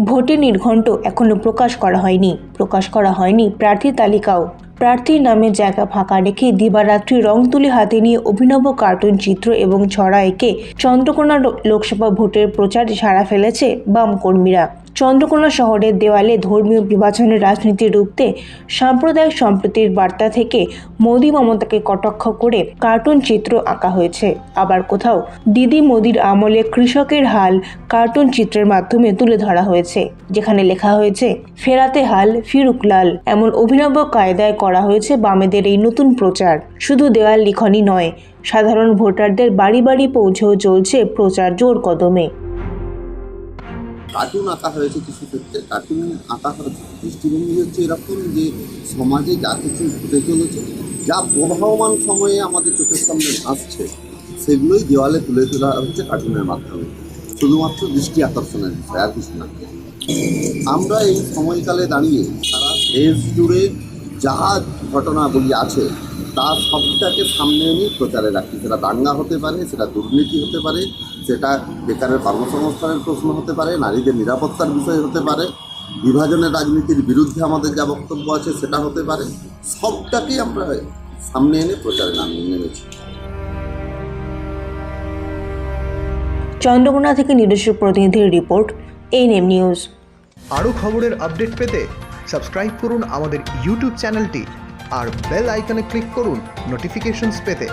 ভোটের নির্ঘণ্ট এখনও প্রকাশ করা হয়নি। প্রকাশ করা হয়নি প্রার্থী তালিকাও। প্রার্থীর নামে জায়গা ফাঁকা রেখে দিবারাত্রি রং তুলি হাতে নিয়ে অভিনব কার্টুন চিত্র এবং ছড়া এঁকে চন্দ্রকোনা লোকসভা ভোটের প্রচার সারা ফেলেছে বাম কর্মীরা চন্দ্রকোনা শহরের দেওয়ালে ধর্মীয় বিভাজনের রাজনীতি রুখতে সাম্প্রদায়িক সম্প্রীতির বার্তা থেকে মোদি মমতাকে কটাক্ষ করে কার্টুন চিত্র আঁকা হয়েছে। আবার কোথাও দিদি মোদির আমলে কৃষকের হাল কার্টুন চিত্রের মাধ্যমে তুলে ধরা হয়েছে, যেখানে লেখা হয়েছে, ফেরাতে হাল ফিরুকলাল এমন অভিনব কায়দায় করা হয়েছে বামেদের এই নতুন প্রচার। শুধু দেওয়াল লিখনই নয়, সাধারণ ভোটারদের বাড়ি বাড়ি পৌঁছেও চলছে প্রচার জোর কদমে। কার্টুন আঁকা হয়েছে কিছু ক্ষেত্রে কার্টুন আঁকা হয়েছে। দৃষ্টিভঙ্গি হচ্ছে এরকম যে সমাজে যা কিছু ঘটে চলেছে, যা প্রবাহমান সময়ে আমাদের চোখের সামনে আসছে, সেগুলোই দেওয়ালে তুলে তোলা হচ্ছে কার্টুনের মাধ্যমে। শুধুমাত্র দৃষ্টি আকর্ষণের বিষয়, আর কিছু না। আমরা এই সময়কালে দাঁড়িয়ে সারা দেশ জুড়ে যা ঘটনাবলী আছে তার সবটাকে সামনে এনে প্রচারে রাখি। সেটা দাঙ্গা হতে পারে, সেটা দুর্নীতি হতে পারে সেটা বেকারের কর্মসংস্থানের প্রশ্ন হতে পারে নারীদের নিরাপত্তার বিষয় হতে পারে বিভাজনের রাজনীতির বিরুদ্ধে আমাদের যা বক্তব্য আছে সেটা হতে পারে সবটাকেই আমরা সামনে এনে প্রচারে নামিয়ে নেমেছি। চন্দ্রকোনা থেকে নিজস্ব প্রতিনিধির রিপোর্ট এনএম নিউজ আরও খবরের আপডেট পেতে সাবস্ক্রাইব করুন আমাদের ইউটিউব চ্যানেলটি আর বেল আইকনে ক্লিক করুন নোটিফিকেশনস পেতে।